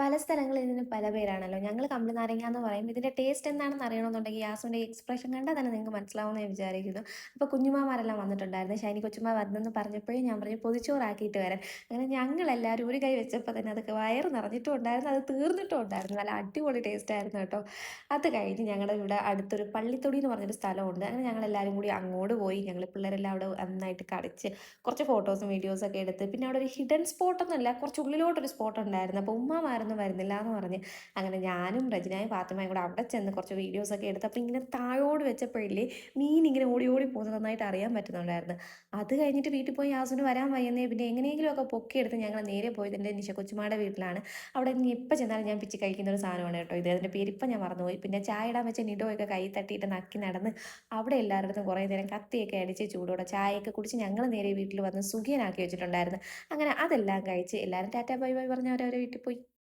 പല സ്ഥലങ്ങളിൽ ഇതിന് പല പേരാണല്ലോ. ഞങ്ങൾ കമ്പിളി നാരങ്ങ എന്ന് പറയും. ഇതിന്റെ ടേസ്റ്റ് എന്താണെന്ന് അറിയണമെന്നുണ്ടെങ്കിൽ യാസുവിന്റെ എക്സ്പ്രഷൻ കണ്ടാൽ തന്നെ നിങ്ങൾക്ക് മനസ്സിലാവുമെന്ന് ഞാൻ വിചാരിക്കുന്നു. അപ്പോൾ കുഞ്ഞുമാമാരെല്ലാം വന്നിട്ടുണ്ടായിരുന്നു. ഷൈനി കൊച്ചുമ്മ വരണമെന്ന് പറഞ്ഞപ്പോഴേ ഞാൻ പറഞ്ഞു പൊതിച്ചോറാക്കിയിട്ട് വരാൻ. അങ്ങനെ ഞങ്ങളെല്ലാവരും ഒരു കൈ വെച്ചപ്പോൾ തന്നെ അതൊക്കെ വയറ് നിറഞ്ഞിട്ടും ഉണ്ടായിരുന്നു. അത് തീർന്നിട്ടും ഉണ്ടായിരുന്നു. നല്ല അടിപൊളി ടേസ്റ്റ് ആയിരുന്നു കേട്ടോ. അത് കഴിഞ്ഞ് ഞങ്ങളുടെ ഇവിടെ അടുത്തൊരു പള്ളിത്തൊടി എന്ന് പറഞ്ഞൊരു സ്ഥലമുണ്ട്. അങ്ങനെ ഞങ്ങളെല്ലാവരും കൂടി അങ്ങോട്ട് പോയി. ഞങ്ങൾ പിള്ളേരെല്ലാം അവിടെ നന്നായിട്ട് കളിച്ച് കുറച്ച് ഫോട്ടോസും വീഡിയോസും ഒക്കെ എടുത്ത് പിന്നെ അവിടെ ഒരു ഹിഡൻ സ്പോട്ടൊന്നുമല്ല കുറച്ച് ഉള്ളിലോട്ടൊരു സ്പോട്ട് ഉണ്ടായിരുന്നു. അപ്പോൾ ഉമ്മമാരൊന്നും വരുന്നില്ല എന്ന് പറഞ്ഞ് അങ്ങനെ ഞാനും റജിനായും ഫാത്തിമയും കൂടെ അവിടെ ചെന്ന് കുറച്ച് വീഡിയോസൊക്കെ എടുത്ത് അപ്പോൾ ഇങ്ങനെ താഴോട് വെച്ചപ്പോഴില്ലേ മീൻ ഇങ്ങനെ ഓടി ഓടി പോകുന്നത് നന്നായിട്ട് അറിയാൻ പറ്റുന്നുണ്ടായിരുന്നു. അത് കഴിഞ്ഞിട്ട് വീട്ടിൽ പോയി യാസുന് വരാൻ വയ്യുന്നേ പിന്നെ എങ്ങനെയെങ്കിലുമൊക്കെ പൊക്കിയെടുത്ത് ഞങ്ങൾ നേരെ പോയത് എന്റെ നിശ കൊച്ചുമാടെ വീട്ടിലാണ്. അവിടെ ഇനി എപ്പോൾ ചെന്നാലും ഞാൻ പിച്ച് കഴിക്കുന്ന ഒരു സാധനമാണ് കേട്ടോ ഇത്. അതിന്റെ പേര് ഇപ്പം ഞാൻ മറന്നുപോയി. പിന്നെ ചായ ഇടാൻ വെച്ച നിഡോയൊക്കെ കൈ തട്ടിയിട്ട് നക്കി നടന്ന് അവിടെ എല്ലാവരുടെ കുറേ നേരം കത്തിയൊക്കെ അടിച്ച് ചൂടോടെ ചായയൊക്കെ കുടിച്ച് ഞങ്ങൾ നേരെ വീട്ടിൽ വന്ന് സുഖിയനാക്കി വെച്ചിട്ടുണ്ടായിരുന്നു. അങ്ങനെ അതെല്ലാം കഴിച്ച് എല്ലാവരും ടാറ്റാ ബൈ ബൈ പറഞ്ഞ് അവരവരെ വീട്ടിൽ പോയി.